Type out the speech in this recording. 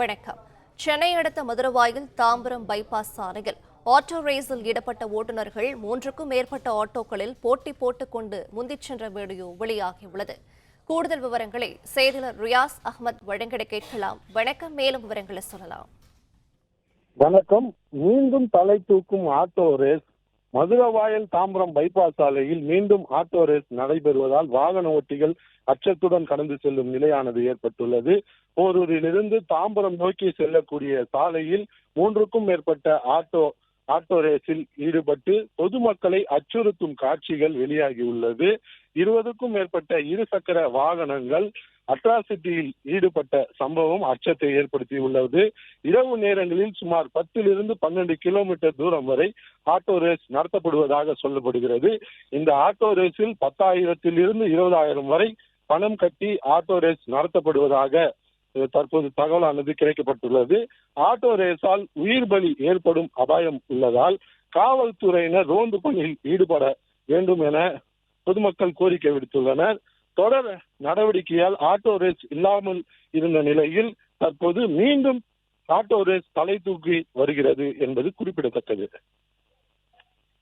வணக்கம். சென்னை அடுத்த மதுரவாயில் தாம்பரம் பைபாஸ் சாலையில் ஆட்டோ ரேஸில் ஈடுபட்ட ஓட்டுநர்கள் மூன்றுக்கும் மேற்பட்ட ஆட்டோக்களில் போட்டி போட்டுக் கொண்டு முந்திச் சென்ற வீடியோ வெளியாகியுள்ளது. கூடுதல் விவரங்களை செய்தியாளர் ரியாஸ் அகமது வழங்கிட கேட்கலாம். வணக்கம் மேலும் விவரங்களை சொல்லலாம். வணக்கம். மீண்டும் தலை தூக்கும் auto race Maduravoyal Tambaram bypass சாலையில் மீண்டும் ஆட்டோ ரேஸ் நடைபெறுவதால் வாகன ஓட்டிகள் அச்சத்துடன் கடந்து செல்லும் நிலையானது ஏற்பட்டுள்ளது. போரூரிலிருந்து தாம்பரம் நோக்கி செல்லக்கூடிய சாலையில் மூன்றுக்கும் மேற்பட்ட ஆட்டோ ஆட்டோ ரேஸில் ஈடுபட்டு பொதுமக்களை அச்சுறுத்தும் காட்சிகள் வெளியாகியுள்ளது. இருபதுக்கும் மேற்பட்ட இருசக்கர வாகனங்கள் அட்ராசிட்டியில் ஈடுபட்ட சம்பவம் அச்சத்தை ஏற்படுத்தியுள்ளது இரவு நேரங்களில் சுமார் பத்திலிருந்து பன்னெண்டு கிலோமீட்டர் தூரம் வரை ஆட்டோ ரேஸ் நடத்தப்படுவதாக சொல்லப்படுகிறது. இந்த ஆட்டோ ரேஸில் பத்தாயிரத்தில் இருந்து இருபதாயிரம் வரை பணம் கட்டி ஆட்டோ ரேஸ் நடத்தப்படுவதாக தற்போது தகவலானது கிடைக்கப்பட்டுள்ளது. ஆட்டோ ரேஸால் உயிர் பலி ஏற்படும் அபாயம் உள்ளதால் காவல்துறையினர் ரோந்து பணியில் ஈடுபட வேண்டும் என பொதுமக்கள் கோரிக்கை விடுத்துள்ளனர். தொடர நடவடிக்கையால் ஆட்டோ ரேஸ் இல்லாமல் இருந்த நிலையில் தற்போது மீண்டும் ஆட்டோ ரேஸ் தலை தூக்கி வருகிறது என்பது குறிப்பிடத்தக்கது.